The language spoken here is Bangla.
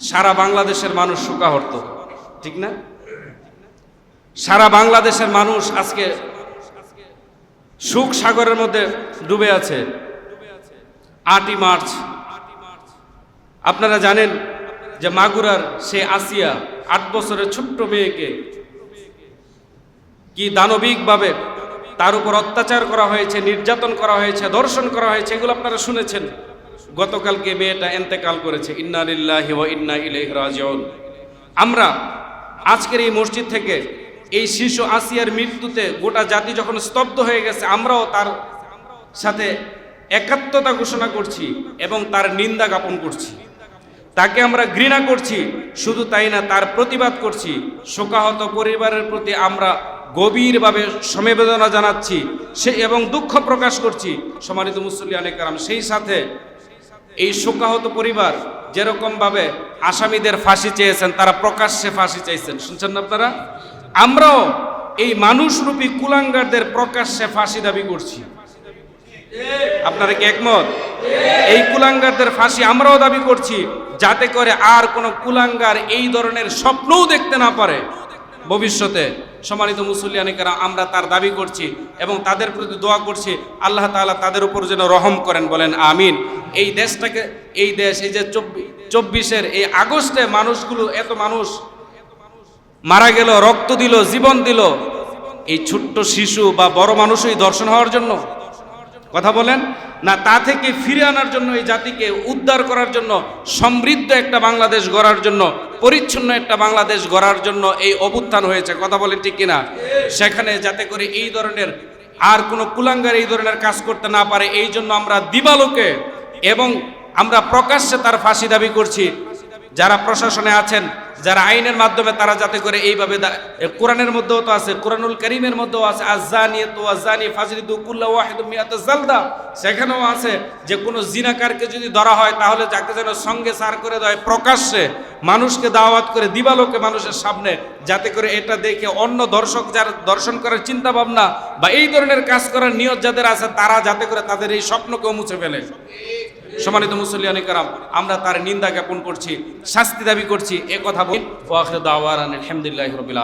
সারা বাংলাদেশের মানুষ শোকাহর্ত, ঠিক না? সারা বাংলাদেশের মানুষ আজকে সুখ সাগরের মধ্যে ডুবে আছে। আটই মার্চ। আপনারা জানেন যে মাগুরার সে আসিয়া আট বছরের ছোট্ট মেয়েকে কি দানবিকভাবে তার উপর অত্যাচার করা হয়েছে, নির্যাতন করা হয়েছে ধর্ষণ করা হয়েছে, এগুলো আপনারা শুনেছেন। গতকালকে মেয়েটা এন্তেকাল করেছে, ইন্না লিল্লাহি ওয়া ইন্না ইলাইহি রাজিউন। আমরা আজকের এই মসজিদ থেকে এই শিশু আসিয়ার মৃত্যুতে গোটা জাতি যখন স্তব্ধ হয়ে গেছে, আমরাও তার সাথে একাত্মতা ঘোষণা করছি এবং তার নিন্দা জ্ঞাপন করছি। তাকে আমরা ঘৃণা করছি, শুধু তাই না, তার প্রতিবাদ করছি। শোকাহত পরিবারের প্রতি আমরা গভীরভাবে সমবেদনা জানাচ্ছি, সে এবং দুঃখ প্রকাশ করছি। সমানিত মুসল্লি আনেকারাম সেই সাথে এই শোকাহত পরিবার যেরকমভাবে আসামিদের ফাঁসি চেয়েছেন, তারা প্রকাশ্যে ফাঁসি চাইছেন। শুনছেন না আপনারা? আমরাও এই মানুষরূপী কুলাঙ্গারদের প্রকাশ্যে ফাঁসি দাবি করছি। আপনারা কি একমত? এই কুলাঙ্গারদের ফাঁসি আমরাও দাবি করছি, যাতে করে আর কোনো কুলাঙ্গার এই ধরনের স্বপ্নও দেখতে না পারে। ভবিষ্যতে সম্মানিত মুসল্লিয়ানিকেরা আমরা তার দাবি করছি এবং তাদের প্রতি দোয়া করছি, আল্লাহ তাআলা তাদের উপর যেন রহম করেন, বলেন আমিন। এই দেশটাকে, এই দেশ, এই যে চব্বিশের এই আগস্টে মানুষগুলো, এত মানুষ মারা গেল, রক্ত দিল, জীবন দিল। এই ছোট্ট শিশু বা বড় মানুষই দর্শন হওয়ার জন্য কথা বলেন, না তা থেকে ফিরে আনার জন্য এই জাতিকে উদ্ধার করার জন্য, সমৃদ্ধ একটা বাংলাদেশ গড়ার জন্য, পরিচ্ছন্ন একটা বাংলাদেশ গড়ার জন্য এই অভ্যুত্থান হয়েছে। কথা বলেন ঠিক কিনা? সেখানে যাতে করে এই ধরনের আর কোনো কুলাঙ্গার এই ধরনের কাজ করতে না পারে, এই জন্য আমরা দিবালোকে এবং আমরা প্রকাশ্যে তার ফাঁসি দাবি করছি। যারা প্রশাসনে আছেন, যারা আইনের মাধ্যমে তারা যাতে করে এইভাবে কোরআনের মধ্যেও তো আছে, কোরআনুল করিমের মধ্যেও আছে আজানি তো আজানি ফাজরিদু কুল্লা ওয়াহিদু জালদা। সেখানেও আছে যে কোনো জিনাকারকে যদি ধরা হয়, তাহলে যাকে যেন সঙ্গে সার করে দেয় প্রকাশ্যে, মানুষকে দাওয়াত করে দিবালোকে মানুষের সামনে, যাতে করে এটা দেখে অন্য দর্শক যার দর্শন করার চিন্তা ভাবনা বা এই ধরনের কাজ করার নিয়ত যাদের আছে, তারা যাতে করে তাদের এই স্বপ্নকেও মুছে ফেলে। সম্মানিত মুসল্লিয়ানি কারাম, আমরা তার নিন্দা জ্ঞাপন করছি, শাস্তি দাবি করছি, এ কথা বলি ওয়াখির দাওয়ার আলহামদুলিল্লাহ রবিল